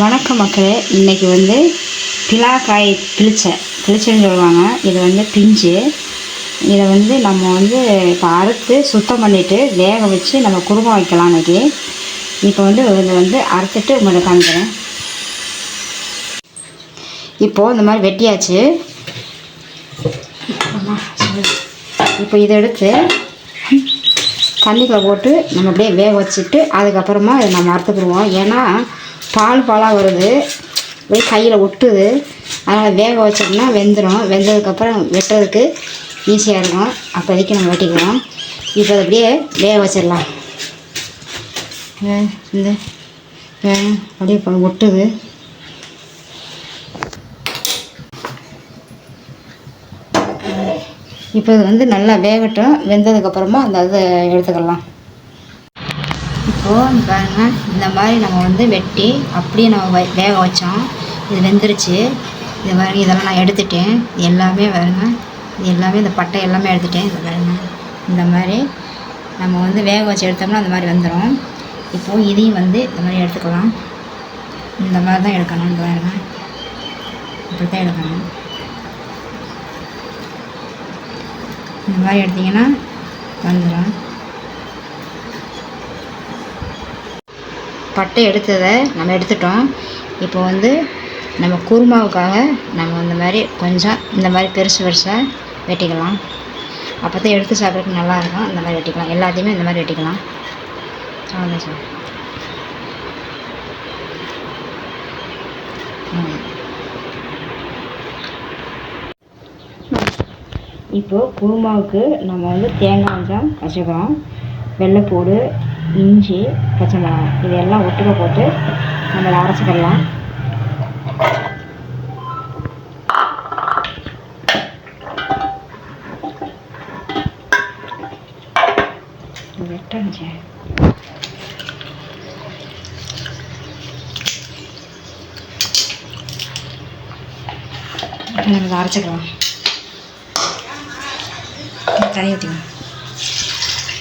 வணக்கம் மக்களே இன்றைக்கி வந்து பிலாக்காய் பிளிச்சை. பிளிச்சைன்னு சொல்லுவாங்க. இது வந்து பிஞ்சு. இதை வந்து நம்ம வந்து இப்போ அறுத்து சுத்தம் பண்ணிவிட்டு வேக வச்சு நம்ம குருமா வைக்கலாம் இன்றைக்கி இப்போ வந்து இதை வந்து அறுத்துட்டு உங்களுக்கு காமிக்கிறேன் இப்போது இந்த மாதிரி வெட்டியாச்சு. இப்போ இதை எடுத்து தண்ணிக்குள்ளே போட்டு நம்ம அப்படியே வேக வச்சுட்டு அதுக்கப்புறமா இதை நம்ம அறுத்துக்கிடுவோம். ஏன்னா பால் பாலாக வருது. அப்படியே கையில் ஒட்டுது. அதனால் வேக வச்சோம்னா வெந்துடும் வெந்ததுக்கப்புறம் வெட்டுறதுக்கு ஈஸியாக இருக்கும். அப்போதைக்கு நம்ம வெட்டிக்குவோம் இப்போ அதை அப்படியே வேக வச்சிடலாம். இந்த அப்படியே இப்போ ஒட்டுது. இப்போ இது வந்து நல்லா வேகட்டும். வெந்ததுக்கப்புறமா அந்த இதை எடுத்துக்கலாம். இப்போது பாருங்க இந்த மாதிரி நம்ம வந்து வெட்டி அப்படியே நம்ம வேக வச்சோம். இது வெந்துருச்சு. இது பாருங்க இதெல்லாம் நான் எடுத்துட்டேன். எல்லாமே பாருங்க இது எல்லாமே இந்த பட்டை எல்லாமே எடுத்துட்டேன். இது பாருங்க இந்த மாதிரி நம்ம வந்து வேக வச்சு எடுத்தோம்னா அந்த மாதிரி வந்துடும் இப்போது இதையும் வந்து இந்த மாதிரி எடுத்துக்கலாம். இந்த மாதிரி தான் எடுக்கணும் இந்த பாருங்க. இப்படி தான் எடுக்கணும். இந்த மாதிரி எடுத்திங்கன்னா வந்துடும் பட்டை எடுத்ததை நம்ம எடுத்துட்டோம். இப்போ வந்து நம்ம குருமாவுக்காக நம்ம இந்த மாதிரி கொஞ்சம் இந்த மாதிரி பெருசு பெருசாக வெட்டிக்கலாம். அப்போ தான் எடுத்து சாப்பிட்றதுக்கு நல்லா இருக்கும். இந்த மாதிரி வெட்டிக்கலாம். எல்லாத்தையுமே இந்த மாதிரி வெட்டிக்கலாம். அவ்வளோதான் சார். இப்போது குருமாவுக்கு நம்ம வந்து தேங்காய் கொஞ்சம் வச்சுக்கிறோம். வெள்ளைப்பூடு இஞ்சி பச்சை மிளகாய் இதெல்லாம் ஒட்டுக்க போட்டு நம்ம அரைச்சிக்கலாம் வெட்டஞ்சே நம்ம அரைச்சிக்கலாம். தண்ணி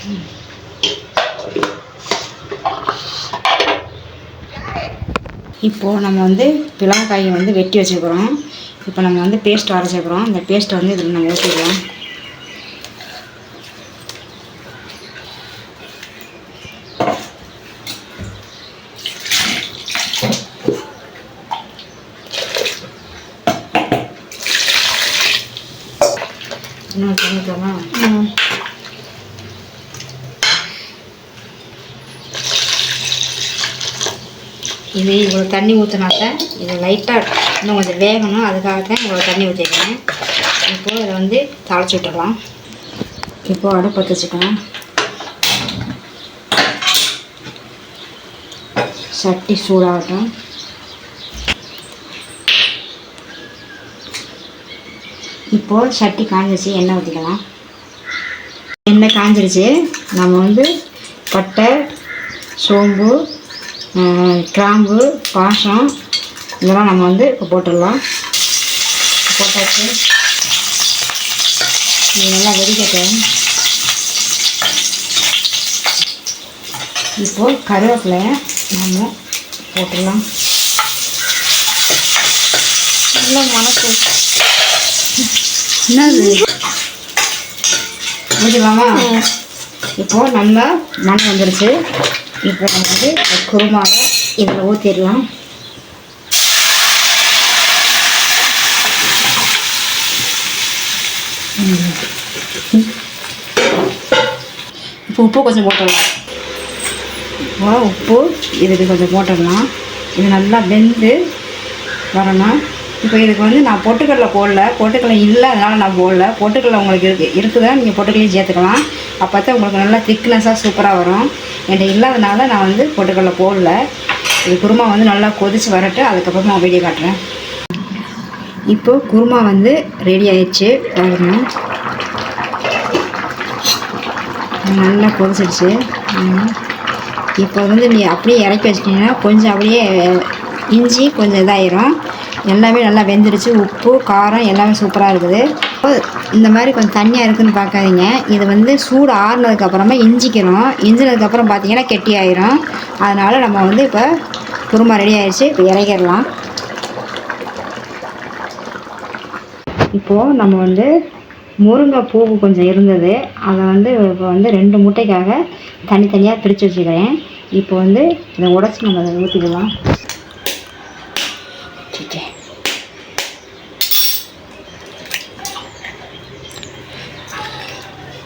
ம் இப்போது நம்ம வந்து பிளாக்காயை வந்து வெட்டி வச்சுக்கிறோம் இப்போ நம்ம வந்து பேஸ்ட் அரைச்சிக்கிறோம் இந்த பேஸ்ட்டை வந்து இதில் நம்ம ஊற்றிக்கலாம் இன்னும் தண்ணி ஊற்றலாமா இது இவ்வளோ தண்ணி ஊற்றினாக்க இது லைட்டாக இன்னும் கொஞ்சம் வேகணும். அதுக்காக தான் இவ்வளோ தண்ணி ஊற்றிருக்கேன் இப்போது இதை வந்து தாளிச்சு விட்டுடலாம். இப்போது அடுப்பு பற்ற வச்சுக்கலாம். சட்டி சூடாகட்டும். இப்போது சட்டி காஞ்சிச்சு எண்ணெய் ஊற்றிக்கலாம் எண்ணெய் காஞ்சிருச்சு. நம்ம வந்து பட்டை சோம்பு கிராம்பு பாசம் இதெல்லாம் நம்ம வந்து இப்போ போட்டுடலாம். போட்டாச்சு. இது நல்லா வெடிக்கட்டும். இப்போ கருவேப்பிலையை நம்ம போட்டுடலாம். நல்லா மணக்கு. என்னது? ஊற்றிக்கலாமா இப்போது நல்லா மண் வந்துருச்சு. இப்போ நம்ம வந்து குருமாவை இதில் ஊற்றிடலாம் இப்போ உப்பு கொஞ்சம் போட்டுடலாம். இப்போ உப்பு. இதுக்கு கொஞ்சம் போட்டுடலாம். இது நல்லா வெந்து வரணும். இப்போ இதுக்கு வந்து நான் பொட்டுக்கடலை போடல. பொட்டுக்கடலை இல்லை அதனால் நான் போடல. பொட்டுக்கடலை உங்களுக்கு இருக்கு இருக்குதா? நீங்கள் பொட்டுக்கடலையும் சேர்த்துக்கலாம். அப்போ தான் உங்களுக்கு நல்லா திக்னஸாக சூப்பராக வரும். என்கிட்ட இல்லாதனால நான் வந்து பொட்டுக்கடலை போடல. இது குருமா வந்து நல்லா கொதிச்சு வரட்டு அதுக்கப்புறமா வீடியோ காட்டுறேன். இப்போ குருமா வந்து ரெடி ஆயிடுச்சு. பாருங்க. நல்லா கொதிச்சிடுச்சு. இப்போ வந்து நீ அப்படியே இறக்கி வச்சிட்டிங்கன்னா கொஞ்சம் அப்படியே இஞ்சி கொஞ்சம் இதாயிரும். எல்லாமே நல்லா வெந்துடுச்சு உப்பு காரம் எல்லாமே சூப்பராக இருக்குது. அப்போ இந்த மாதிரி கொஞ்சம் தண்ணியாக இருக்குதுன்னு பார்க்காதீங்க. இது வந்து சூடு ஆறுனதுக்கப்புறமா இஞ்சிக்கணும். இஞ்சினதுக்கப்புறம் பார்த்தீங்கன்னா கெட்டி ஆயிரும். அதனால் நம்ம வந்து இப்போ குருமா ரெடி ஆயிடுச்சு இப்போ இறக்கிடலாம். இப்போது நம்ம வந்து முருங்கை பூ கொஞ்சம் இருந்தது. அதை வந்து இப்போ வந்து ரெண்டு முட்டைக்காக தனித்தனியாக பிரித்து வச்சுக்கிறேன். இப்போ வந்து இதை உடச்சி நம்ம அதை ஊற்றிக்கலாம்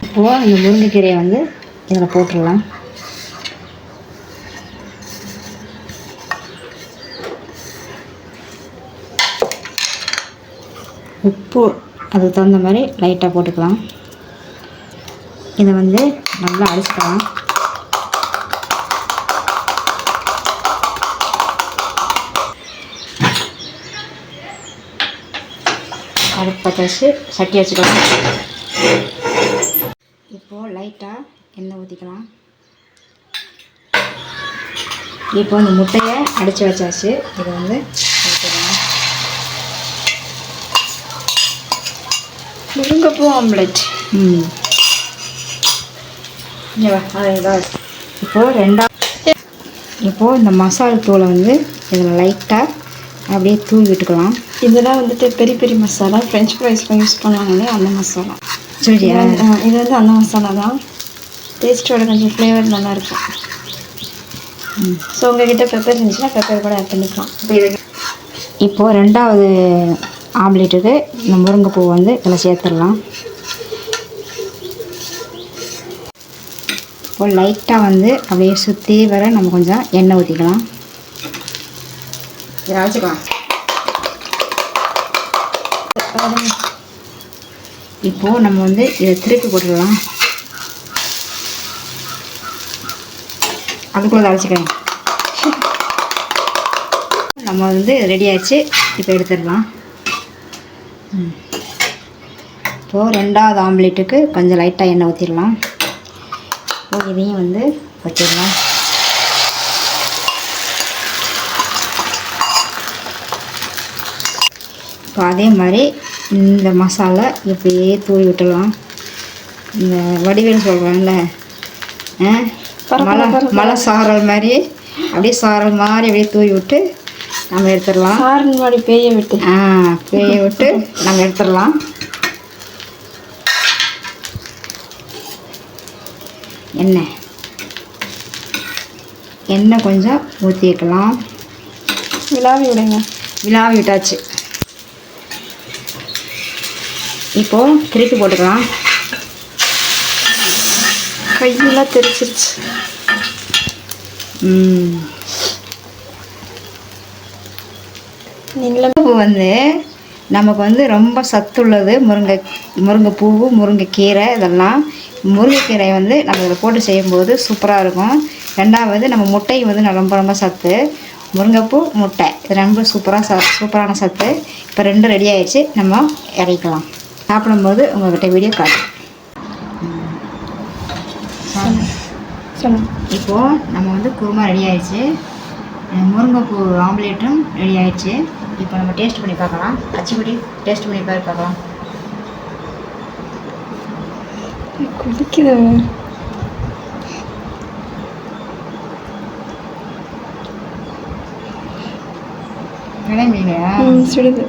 இப்போது இந்த முருங்கைக்கீரையை வந்து இதில் போட்டுடலாம். உப்பு அதுக்கு தகுந்த மாதிரி லைட்டாக போட்டுக்கலாம். இதை வந்து நல்லா அடிச்சுக்கலாம். அடுப்பு பற்ற வச்சு சட்டி வச்சுக்கலாம். லைட்டாக எண்ணெய் ஊற்றிக்கலாம் இப்போ இந்த முட்டையை அடித்து வச்சாச்சு. இதை வந்து முருங்கைப்பூ ஆம்லெட். ம். இப்போது ரெண்டா இப்போது இந்த மசால் தூளை வந்து இதில் லைட்டாக அப்படியே தூவி விட்டுக்கலாம். இதெல்லாம் வந்துட்டு பெரிய பெரிய மசாலா ஃப்ரெஞ்ச் ஃப்ரைஸ்க்கு யூஸ் பண்ணுவாங்க இல்லையா அந்த மசாலா. சரியா இது வந்து- அந்த மசாலா தான். டேஸ்ட்டோட கொஞ்சம் ஃப்ளேவர் நல்லா இருக்கும் ஸோ உங்ககிட்ட பெப்பர் இருந்துச்சுன்னா பெப்பர் கூட ஆட் பண்ணிக்கலாம். இப்போ இது இப்போது ரெண்டாவது ஆம்லேட்டுக்கு இந்த முருங்கைப்பூ வந்து இதில் சேர்த்துடலாம். இப்போ லைட்டாக வந்து அப்படியே சுற்றி வர நம்ம கொஞ்சம் எண்ணெய் ஊற்றிக்கலாம் இதை வச்சுக்கலாம் இப்போது நம்ம வந்து இதை திருப்பி போட்டுடலாம். அதுக்குள்ளே அழைச்சிக்கிறேன் நம்ம வந்து ரெடி ஆயிடுச்சு. இப்போ எடுத்துடலாம். இப்போது ரெண்டாவது ஆம்லேட்டுக்கு கொஞ்சம் லைட்டாக எண்ணெய் ஊற்றிடலாம் இப்போ இதையும் வந்து வச்சிடலாம். இப்போ அதே மாதிரி இந்த மசாலா இப்படியே தூவி விட்டுடலாம். இந்த வடிவேல் சொல்கிறாங்கல்ல மலை. மலை சாரல் மாதிரி அப்படியே சாரல் மாதிரி அப்படியே தூவி விட்டு நம்ம எடுத்துடலாம். சாரன் வாடி பேய விட்டு. ஆ பேய விட்டு நம்ம எடுத்துடலாம். எண்ணெய் எண்ணெய் கொஞ்சம் ஊற்றி வைக்கலாம் விழாவி விடுங்க. விழாவி விட்டாச்சு. இப்போது திருப்பி போட்டுக்கலாம். கையெல்லாம் தெரிச்சிருச்சு. ம். நீங்களே பூ வந்து நமக்கு வந்து ரொம்ப சத்துள்ளது முருங்கை முருங்கைப்பூவு முருங்கைக்கீரை இதெல்லாம். முருங்கைக்கீரை வந்து நம்ம இதில் போட்டு செய்யும்போது சூப்பராக இருக்கும். ரெண்டாவது நம்ம முட்டை வந்து ரொம்ப ரொம்ப சத்து. முருங்கைப்பூ முட்டை. இது ரொம்ப சூப்பராக ச சூப்பரான சத்து. இப்போ ரெண்டும் ரெடி ஆயிடுச்சு. நம்ம இறக்கலாம் சாப்பிடும்போது உங்கள்கிட்ட வீடியோ காட்டு. இப்போது நம்ம வந்து குருமா ரெடி ஆயிடுச்சு. முருங்கைப்பூ ஆம்லேட்டும் ரெடி ஆயிடுச்சு. இப்போ நம்ம டேஸ்ட் பண்ணி பார்க்கலாம். அச்சுப்படி டேஸ்ட் பண்ணி பாரு பார்க்கலாம். குதிக்குது கிளம்பிலையா ம் சுடுது.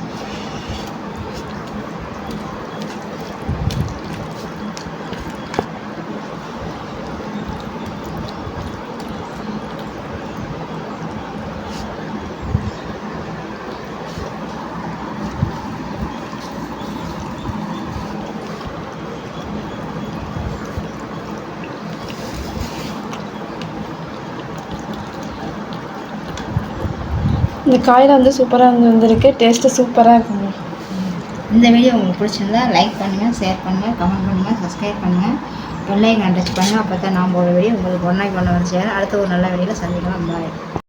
இந்த காயில் வந்து சூப்பராக வந்து வந்திருக்கு டேஸ்ட்டு சூப்பராக இருக்குங்க. இந்த வீடியோ உங்களுக்கு பிடிச்சிருந்தா லைக் பண்ணுங்கள் ஷேர் பண்ணுங்கள் கமெண்ட் பண்ணுங்கள் சப்ஸ்கிரைப் பண்ணுங்கள் பெல்லைக்கன் டச் பண்ணுங்கள் அப்போ தான் நான் போகிற வீடியோ உங்களுக்கு ஒன்றாக்கி ஒன்று வந்து சேரும். அடுத்த ஒரு நல்ல வீடியோவில் சந்திக்கலாம். பாய்